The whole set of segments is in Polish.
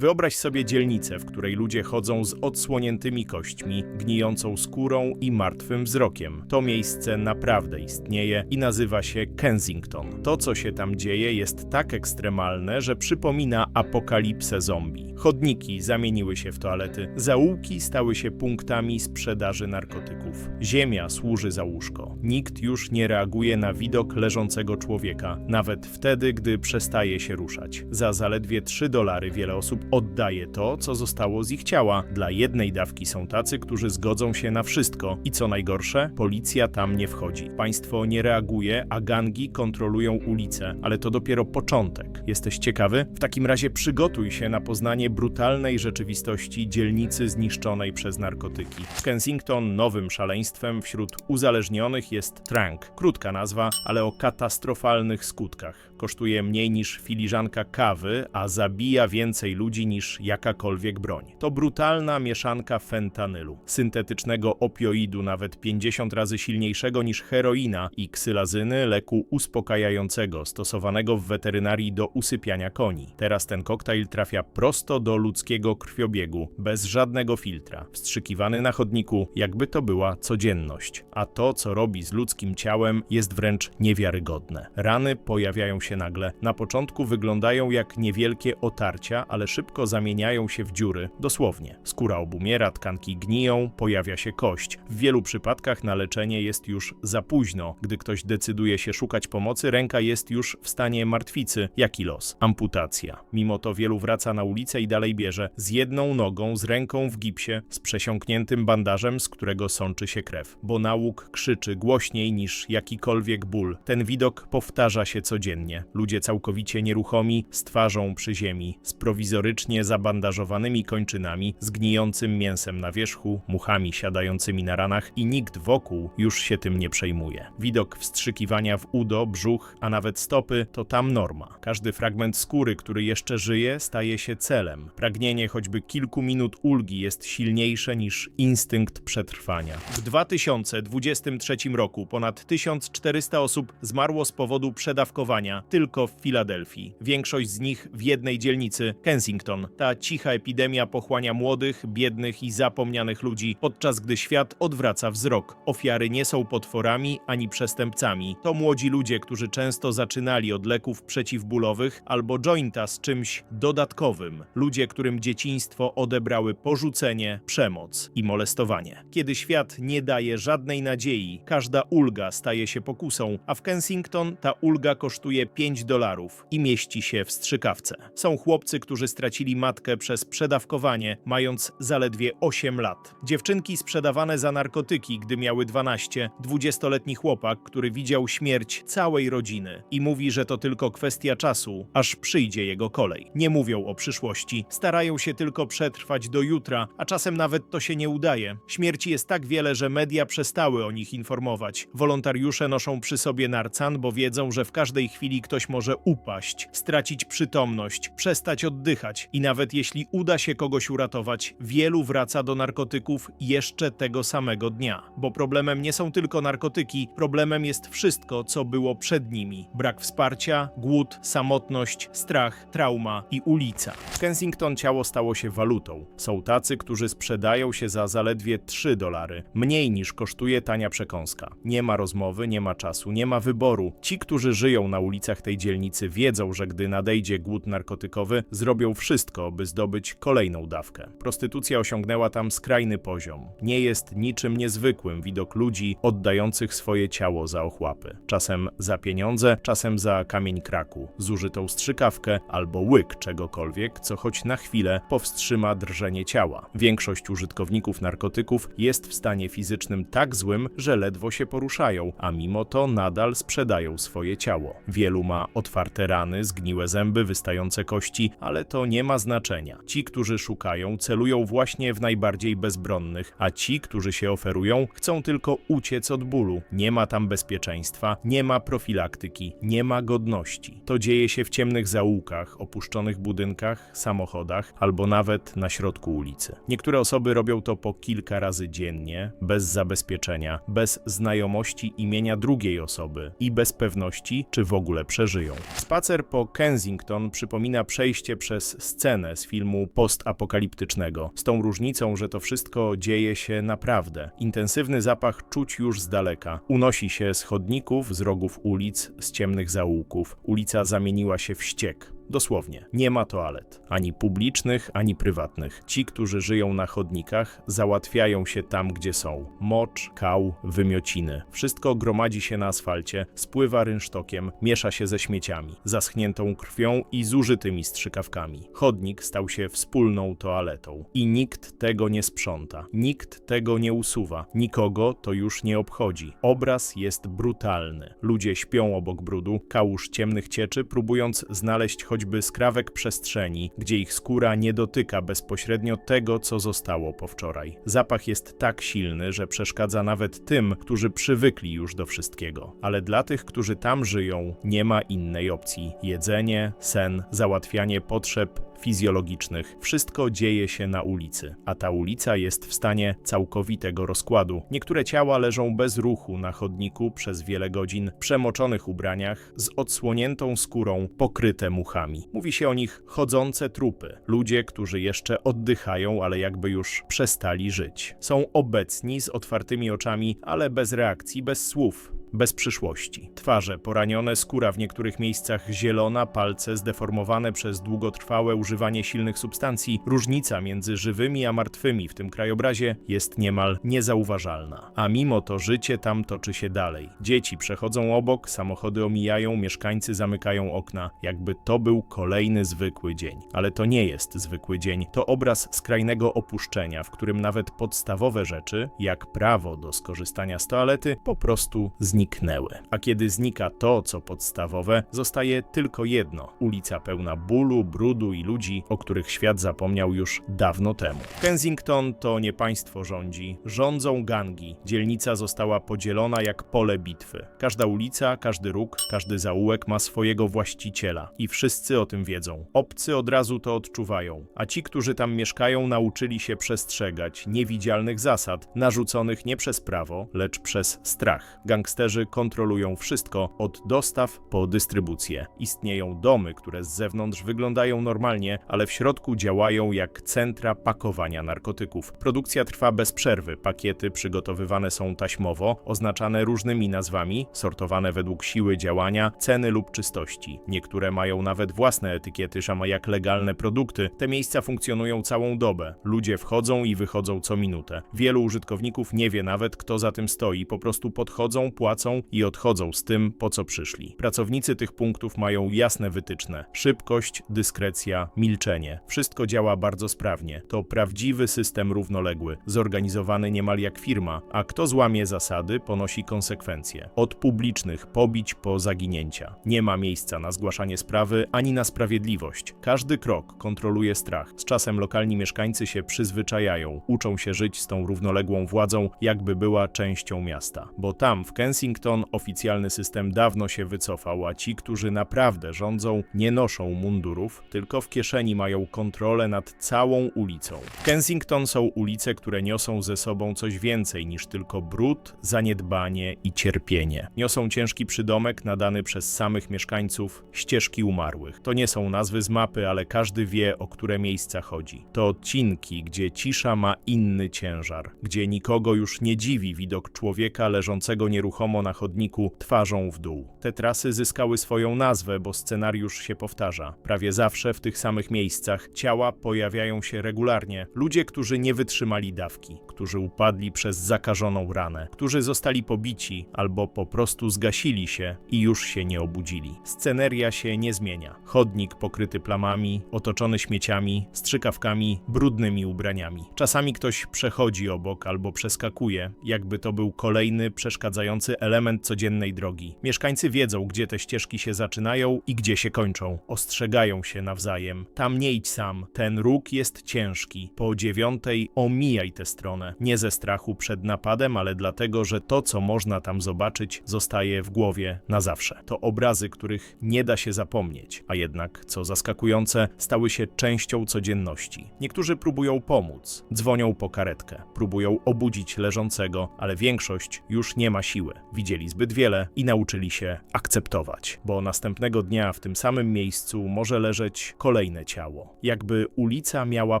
Wyobraź sobie dzielnicę, w której ludzie chodzą z odsłoniętymi kośćmi, gnijącą skórą i martwym wzrokiem. To miejsce naprawdę istnieje i nazywa się Kensington. To, co się tam dzieje, jest tak ekstremalne, że przypomina apokalipsę zombie. Chodniki zamieniły się w toalety, zaułki stały się punktami sprzedaży narkotyków. Ziemia służy za łóżko. Nikt już nie reaguje na widok leżącego człowieka, nawet wtedy, gdy przestaje się ruszać. Za zaledwie 3 dolary wiele osób oddaje to, co zostało z ich ciała. Dla jednej dawki są tacy, którzy zgodzą się na wszystko i co najgorsze, policja tam nie wchodzi. Państwo nie reaguje, a gangi kontrolują ulice, ale to dopiero początek. Jesteś ciekawy? W takim razie przygotuj się na poznanie brutalnej rzeczywistości dzielnicy zniszczonej przez narkotyki. Kensington nowym szaleństwem wśród uzależnionych jest Trank. Krótka nazwa, ale o katastrofalnych skutkach. Kosztuje mniej niż filiżanka kawy, a zabija więcej ludzi niż jakakolwiek broń. To brutalna mieszanka fentanylu, syntetycznego opioidu nawet 50 razy silniejszego niż heroina i ksylazyny, leku uspokajającego stosowanego w weterynarii do usypiania koni. Teraz ten koktajl trafia prosto do ludzkiego krwiobiegu, bez żadnego filtra, wstrzykiwany na chodniku, jakby to była codzienność. A to, co robi z ludzkim ciałem, jest wręcz niewiarygodne. Rany pojawiają się nagle. Na początku wyglądają jak niewielkie otarcia, ale szybko zamieniają się w dziury, dosłownie. Skóra obumiera, tkanki gniją, pojawia się kość. W wielu przypadkach na leczenie jest już za późno. Gdy ktoś decyduje się szukać pomocy, ręka jest już w stanie martwicy. Jaki los? Amputacja. Mimo to wielu wraca na ulicę i dalej bierze z jedną nogą, z ręką w gipsie, z przesiąkniętym bandażem, z którego sączy się krew. Bo nauk krzyczy głośniej niż jakikolwiek ból. Ten widok powtarza się codziennie. Ludzie całkowicie nieruchomi, z twarzą przy ziemi, z prowizorycznie zabandażowanymi kończynami, z gnijącym mięsem na wierzchu, muchami siadającymi na ranach i nikt wokół już się tym nie przejmuje. Widok wstrzykiwania w udo, brzuch, a nawet stopy to tam norma. Każdy fragment skóry, który jeszcze żyje, staje się celem. Pragnienie choćby kilku minut ulgi jest silniejsze niż instynkt przetrwania. W 2023 roku ponad 1400 osób zmarło z powodu przedawkowania tylko w Filadelfii. Większość z nich w jednej dzielnicy Kensington. Ta cicha epidemia pochłania młodych, biednych i zapomnianych ludzi, podczas gdy świat odwraca wzrok. Ofiary nie są potworami ani przestępcami. To młodzi ludzie, którzy często zaczynali od leków przeciwbólowych albo jointa z czymś dodatkowym. Ludzie, którym dzieciństwo odebrały porzucenie, przemoc i molestowanie. Kiedy świat nie daje żadnej nadziei, każda ulga staje się pokusą, a w Kensington ta ulga kosztuje 5 dolarów i mieści się w strzykawce. Są chłopcy, którzy stracili matkę przez przedawkowanie, mając zaledwie 8 lat. Dziewczynki sprzedawane za narkotyki, gdy miały 12, 20-letni chłopak, który widział śmierć całej rodziny i mówi, że to tylko kwestia czasu, aż przyjdzie jego kolej. Nie mówią o przyszłości, starają się tylko przetrwać do jutra, a czasem nawet to się nie udaje. Śmierci jest tak wiele, że media przestały o nich informować. Wolontariusze noszą przy sobie narcan, bo wiedzą, że w każdej chwili ktoś może upaść, stracić przytomność, przestać oddychać i nawet jeśli uda się kogoś uratować, wielu wraca do narkotyków jeszcze tego samego dnia. Bo problemem nie są tylko narkotyki, problemem jest wszystko, co było przed nimi. Brak wsparcia, głód, samotność, strach, trauma i ulica. W Kensington ciało stało się walutą. Są tacy, którzy sprzedają się za zaledwie 3 dolary, mniej niż kosztuje tania przekąska. Nie ma rozmowy, nie ma czasu, nie ma wyboru. Ci, którzy żyją na ulicach tej dzielnicy, wiedzą, że gdy nadejdzie głód narkotykowy, zrobią wszystko, by zdobyć kolejną dawkę. Prostytucja osiągnęła tam skrajny poziom. Nie jest niczym niezwykłym widok ludzi oddających swoje ciało za ochłapy. Czasem za pieniądze, czasem za kamień kraku, zużytą strzykawkę albo łyk czegokolwiek, co choć na chwilę powstrzyma drżenie ciała. Większość użytkowników narkotyków jest w stanie fizycznym tak złym, że ledwo się poruszają, a mimo to nadal sprzedają swoje ciało. Wielu ma otwarte rany, zgniłe zęby, wystające kości, ale to nie ma znaczenia. Ci, którzy szukają, celują właśnie w najbardziej bezbronnych, a ci, którzy się oferują, chcą tylko uciec od bólu. Nie ma tam bezpieczeństwa, nie ma profilaktyki, nie ma godności. To dzieje się w ciemnych zaułkach, opuszczonych budynkach, samochodach albo nawet na środku ulicy. Niektóre osoby robią to po kilka razy dziennie, bez zabezpieczenia, bez znajomości imienia drugiej osoby i bez pewności, czy w ogóle przeżyją. Spacer po Kensington przypomina przejście przez scenę z filmu postapokaliptycznego, z tą różnicą, że to wszystko dzieje się naprawdę. Intensywny zapach czuć już z daleka. Unosi się z chodników, z rogów ulic, z ciemnych zaułków. Ulica zamieniła się w ściek. Dosłownie, nie ma toalet, ani publicznych, ani prywatnych. Ci, którzy żyją na chodnikach, załatwiają się tam, gdzie są. Mocz, kał, wymiociny. Wszystko gromadzi się na asfalcie, spływa rynsztokiem, miesza się ze śmieciami, zaschniętą krwią i zużytymi strzykawkami. Chodnik stał się wspólną toaletą. I nikt tego nie sprząta, nikt tego nie usuwa, nikogo to już nie obchodzi. Obraz jest brutalny. Ludzie śpią obok brudu, kałuż ciemnych cieczy, próbując znaleźć choćby skrawek przestrzeni, gdzie ich skóra nie dotyka bezpośrednio tego, co zostało po wczoraj. Zapach jest tak silny, że przeszkadza nawet tym, którzy przywykli już do wszystkiego. Ale dla tych, którzy tam żyją, nie ma innej opcji. Jedzenie, sen, załatwianie potrzeb fizjologicznych. Wszystko dzieje się na ulicy, a ta ulica jest w stanie całkowitego rozkładu. Niektóre ciała leżą bez ruchu na chodniku przez wiele godzin, przemoczonych ubraniach, z odsłoniętą skórą, pokryte muchami. Mówi się o nich chodzące trupy. Ludzie, którzy jeszcze oddychają, ale jakby już przestali żyć. Są obecni z otwartymi oczami, ale bez reakcji, bez słów bez przyszłości. Twarze poranione, skóra w niektórych miejscach zielona, palce zdeformowane przez długotrwałe używanie silnych substancji. Różnica między żywymi a martwymi w tym krajobrazie jest niemal niezauważalna. A mimo to życie tam toczy się dalej. Dzieci przechodzą obok, samochody omijają, mieszkańcy zamykają okna, jakby to był kolejny zwykły dzień. Ale to nie jest zwykły dzień. To obraz skrajnego opuszczenia, w którym nawet podstawowe rzeczy, jak prawo do skorzystania z toalety, po prostu zniknęły zniknęły. A kiedy znika to, co podstawowe, zostaje tylko jedno ulica pełna bólu, brudu i ludzi, o których świat zapomniał już dawno temu. Kensington to nie państwo rządzi, rządzą gangi. Dzielnica została podzielona jak pole bitwy. Każda ulica, każdy róg, każdy zaułek ma swojego właściciela i wszyscy o tym wiedzą. Obcy od razu to odczuwają, a ci, którzy tam mieszkają, nauczyli się przestrzegać niewidzialnych zasad, narzuconych nie przez prawo, lecz przez strach. Gangsterzy kontrolują wszystko, od dostaw po dystrybucję. Istnieją domy, które z zewnątrz wyglądają normalnie, ale w środku działają jak centra pakowania narkotyków. Produkcja trwa bez przerwy, pakiety przygotowywane są taśmowo, oznaczane różnymi nazwami, sortowane według siły działania, ceny lub czystości. Niektóre mają nawet własne etykiety, szama jak legalne produkty. Te miejsca funkcjonują całą dobę. Ludzie wchodzą i wychodzą co minutę. Wielu użytkowników nie wie nawet, kto za tym stoi, po prostu podchodzą, płacą i odchodzą z tym, po co przyszli. Pracownicy tych punktów mają jasne wytyczne: szybkość, dyskrecja, milczenie. Wszystko działa bardzo sprawnie. To prawdziwy system równoległy, zorganizowany niemal jak firma, a kto złamie zasady, ponosi konsekwencje. Od publicznych pobić po zaginięcia. Nie ma miejsca na zgłaszanie sprawy ani na sprawiedliwość. Każdy krok kontroluje strach. Z czasem lokalni mieszkańcy się przyzwyczajają, uczą się żyć z tą równoległą władzą, jakby była częścią miasta. Bo tam, w Kensington, Waszyngton oficjalny system dawno się wycofał, a ci, którzy naprawdę rządzą, nie noszą mundurów, tylko w kieszeni mają kontrolę nad całą ulicą. W Kensington są ulice, które niosą ze sobą coś więcej niż tylko brud, zaniedbanie i cierpienie. Niosą ciężki przydomek nadany przez samych mieszkańców ścieżki umarłych. To nie są nazwy z mapy, ale każdy wie, o które miejsca chodzi. To odcinki, gdzie cisza ma inny ciężar, gdzie nikogo już nie dziwi widok człowieka leżącego nieruchomo na chodniku twarzą w dół. Te trasy zyskały swoją nazwę, bo scenariusz się powtarza. Prawie zawsze w tych samych miejscach ciała pojawiają się regularnie. Ludzie, którzy nie wytrzymali dawki, którzy upadli przez zakażoną ranę, którzy zostali pobici albo po prostu zgasili się i już się nie obudzili. Sceneria się nie zmienia. Chodnik pokryty plamami, otoczony śmieciami, strzykawkami, brudnymi ubraniami. Czasami ktoś przechodzi obok albo przeskakuje, jakby to był kolejny przeszkadzający element codziennej drogi. Mieszkańcy wiedzą, gdzie te ścieżki się zaczynają i gdzie się kończą. Ostrzegają się nawzajem. Tam nie idź sam, ten róg jest ciężki. Po dziewiątej omijaj tę stronę. Nie ze strachu przed napadem, ale dlatego, że to, co można tam zobaczyć, zostaje w głowie na zawsze. To obrazy, których nie da się zapomnieć, a jednak, co zaskakujące, stały się częścią codzienności. Niektórzy próbują pomóc, dzwonią po karetkę, próbują obudzić leżącego, ale większość już nie ma siły. Widzieli zbyt wiele i nauczyli się akceptować, bo następnego dnia w tym samym miejscu może leżeć kolejne ciało. Jakby ulica miała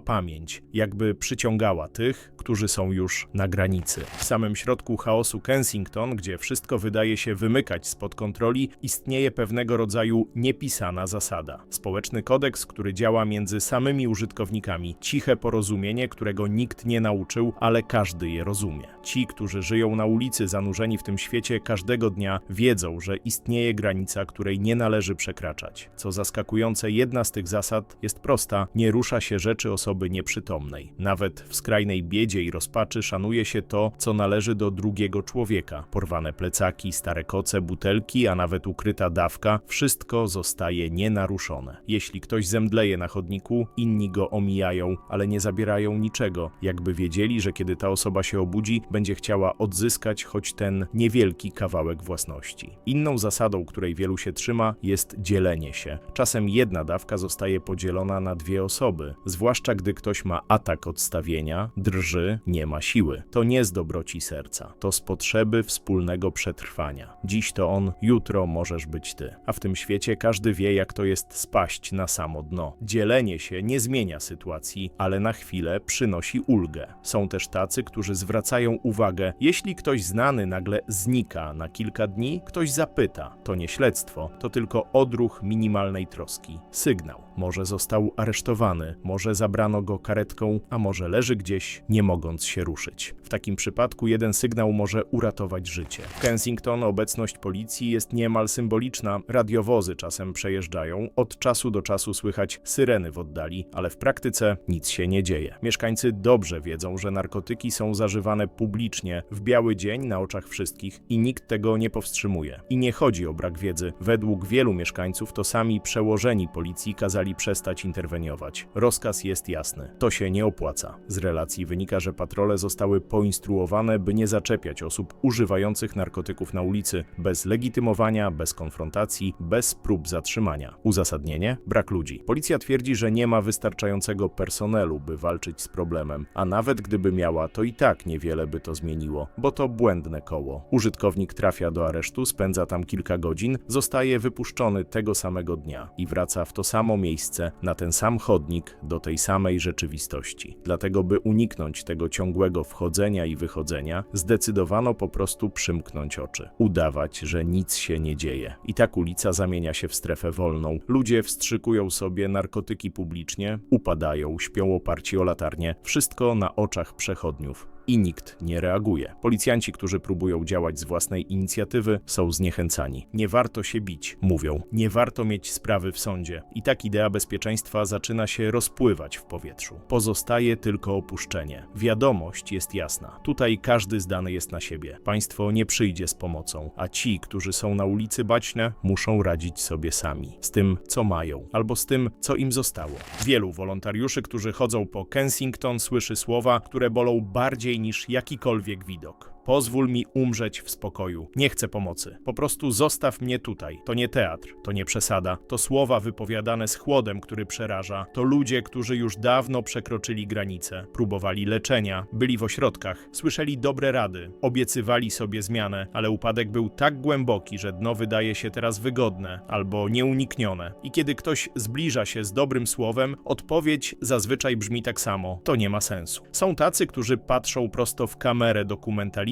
pamięć, jakby przyciągała tych, którzy są już na granicy. W samym środku chaosu Kensington, gdzie wszystko wydaje się wymykać spod kontroli, istnieje pewnego rodzaju niepisana zasada. Społeczny kodeks, który działa między samymi użytkownikami, ciche porozumienie, którego nikt nie nauczył, ale każdy je rozumie. Ci, którzy żyją na ulicy, zanurzeni w tym świecie, każdego dnia wiedzą, że istnieje granica, której nie należy przekraczać. Co zaskakujące, jedna z tych zasad jest prosta: nie rusza się rzeczy osoby nieprzytomnej. Nawet w skrajnej biedzie i rozpaczy szanuje się to, co należy do drugiego człowieka. Porwane plecaki, stare koce, butelki, a nawet ukryta dawka wszystko zostaje nienaruszone. Jeśli ktoś zemdleje na chodniku, inni go omijają, ale nie zabierają niczego, jakby wiedzieli, że kiedy ta osoba się obudzi, będzie chciała odzyskać choć ten niewielki kawałek własności. Inną zasadą, której wielu się trzyma, jest dzielenie się. Czasem jedna dawka zostaje podzielona na dwie osoby, zwłaszcza gdy ktoś ma atak odstawienia, drży, nie ma siły. To nie z dobroci serca, to z potrzeby wspólnego przetrwania. Dziś to on, jutro możesz być ty. A w tym świecie każdy wie, jak to jest spaść na samo dno. Dzielenie się nie zmienia sytuacji, ale na chwilę przynosi ulgę. Są też tacy, którzy zwracają uwagę, jeśli ktoś znany nagle znika na kilka dni, ktoś zapyta. To nie śledztwo, to tylko odruch minimalnej troski. Sygnał. Może został aresztowany, może zabrano go karetką, a może leży gdzieś, nie mogąc się ruszyć. W takim przypadku jeden sygnał może uratować życie. W Kensington obecność policji jest niemal symboliczna. Radiowozy czasem przejeżdżają, od czasu do czasu słychać syreny w oddali, ale w praktyce nic się nie dzieje. Mieszkańcy dobrze wiedzą, że narkotyki są zażywane publicznie, w biały dzień na oczach wszystkich i nikt tego nie powstrzymuje. I nie chodzi o brak wiedzy. Według wielu mieszkańców to sami przełożeni policji kazali przestać interweniować. Rozkaz jest jasny. To się nie opłaca. Z relacji wynika, że patrole zostały poinstruowane, by nie zaczepiać osób używających narkotyków na ulicy bez legitymowania, bez konfrontacji, bez prób zatrzymania. Uzasadnienie? Brak ludzi. Policja twierdzi, że nie ma wystarczającego personelu, by walczyć z problemem, a nawet gdyby miała, to i tak niewiele by to zmieniło, bo to błędne koło. Użytkownik trafia do aresztu, spędza tam kilka godzin, zostaje wypuszczony tego samego dnia i wraca w to samo miejsce, na ten sam chodnik, do tej samej rzeczywistości. Dlatego, by uniknąć tego ciągłego wchodzenia i wychodzenia, zdecydowano po prostu przymknąć oczy, udawać, że nic się nie dzieje. I tak ulica zamienia się w strefę wolną. Ludzie wstrzykują sobie narkotyki publicznie, upadają, śpią oparci o latarnie, wszystko na oczach przechodniów i nikt nie reaguje. Policjanci, którzy próbują działać z własnej inicjatywy, są zniechęcani. Nie warto się bić, mówią. Nie warto mieć sprawy w sądzie. I tak idea bezpieczeństwa zaczyna się rozpływać w powietrzu. Pozostaje tylko opuszczenie. Wiadomość jest jasna. Tutaj każdy zdany jest na siebie. Państwo nie przyjdzie z pomocą, a ci, którzy są na ulicy baćne, muszą radzić sobie sami. Z tym, co mają, albo z tym, co im zostało. Wielu wolontariuszy, którzy chodzą po Kensington, słyszy słowa, które bolą bardziej niż jakikolwiek widok. Pozwól mi umrzeć w spokoju. Nie chcę pomocy. Po prostu zostaw mnie tutaj. To nie teatr, to nie przesada. To słowa wypowiadane z chłodem, który przeraża. To ludzie, którzy już dawno przekroczyli granice. Próbowali leczenia, byli w ośrodkach, słyszeli dobre rady, obiecywali sobie zmianę, ale upadek był tak głęboki, że dno wydaje się teraz wygodne albo nieuniknione. I kiedy ktoś zbliża się z dobrym słowem, odpowiedź zazwyczaj brzmi tak samo: to nie ma sensu. Są tacy, którzy patrzą prosto w kamerę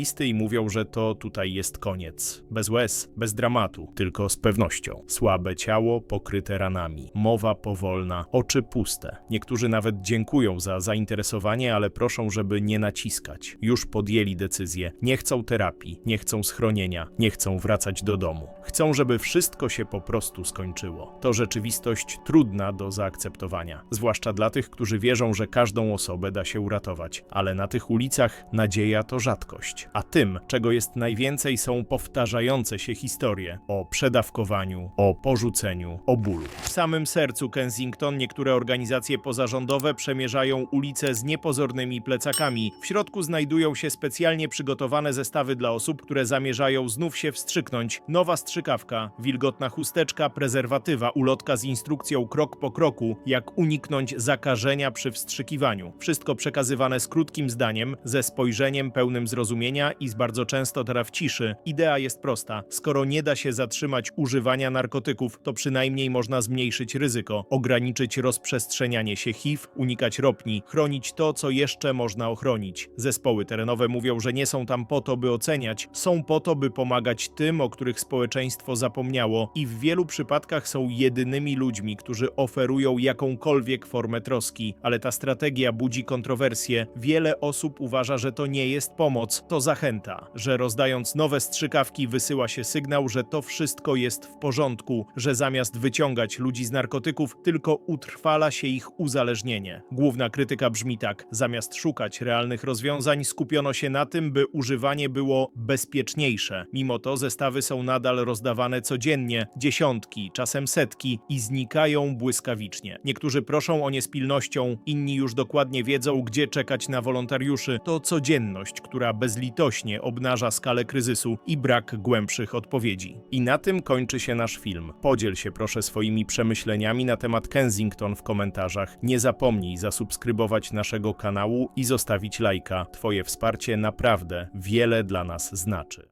dokumentalisty i mówią, że to tutaj jest koniec. Bez łez, bez dramatu, tylko z pewnością. Słabe ciało pokryte ranami, mowa powolna, oczy puste. Niektórzy nawet dziękują za zainteresowanie, ale proszą, żeby nie naciskać. Już podjęli decyzję. Nie chcą terapii, nie chcą schronienia, nie chcą wracać do domu. Chcą, żeby wszystko się po prostu skończyło. To rzeczywistość trudna do zaakceptowania, zwłaszcza dla tych, którzy wierzą, że każdą osobę da się uratować, ale na tych ulicach nadzieja to rzadkość. A tym, czego jest najwięcej, są powtarzające się historie o przedawkowaniu, o porzuceniu, o bólu. W samym sercu Kensington niektóre organizacje pozarządowe przemierzają ulice z niepozornymi plecakami. W środku znajdują się specjalnie przygotowane zestawy dla osób, które zamierzają znów się wstrzyknąć. Nowa strzykawka, wilgotna chusteczka, prezerwatywa, ulotka z instrukcją krok po kroku, jak uniknąć zakażenia przy wstrzykiwaniu. Wszystko przekazywane z krótkim zdaniem, ze spojrzeniem pełnym zrozumienia milczenia i bardzo często teraz ciszy. Idea jest prosta. Skoro nie da się zatrzymać używania narkotyków, to przynajmniej można zmniejszyć ryzyko, ograniczyć rozprzestrzenianie się HIV, unikać ropni, chronić to, co jeszcze można ochronić. Zespoły terenowe mówią, że nie są tam po to, by oceniać, są po to, by pomagać tym, o których społeczeństwo zapomniało i w wielu przypadkach są jedynymi ludźmi, którzy oferują jakąkolwiek formę troski. Ale ta strategia budzi kontrowersje. Wiele osób uważa, że to nie jest pomoc, to zachęta, że rozdając nowe strzykawki wysyła się sygnał, że to wszystko jest w porządku, że zamiast wyciągać ludzi z narkotyków, tylko utrwala się ich uzależnienie. Główna krytyka brzmi tak: zamiast szukać realnych rozwiązań, skupiono się na tym, by używanie było bezpieczniejsze. Mimo to zestawy są nadal rozdawane codziennie, dziesiątki, czasem setki i znikają błyskawicznie. Niektórzy proszą o nie z pilnością, inni już dokładnie wiedzą, gdzie czekać na wolontariuszy. To codzienność, która bezlitośnie obnaża skalę kryzysu i brak głębszych odpowiedzi. I na tym kończy się nasz film. Podziel się proszę swoimi przemyśleniami na temat Kensington w komentarzach. Nie zapomnij zasubskrybować naszego kanału i zostawić lajka. Twoje wsparcie naprawdę wiele dla nas znaczy.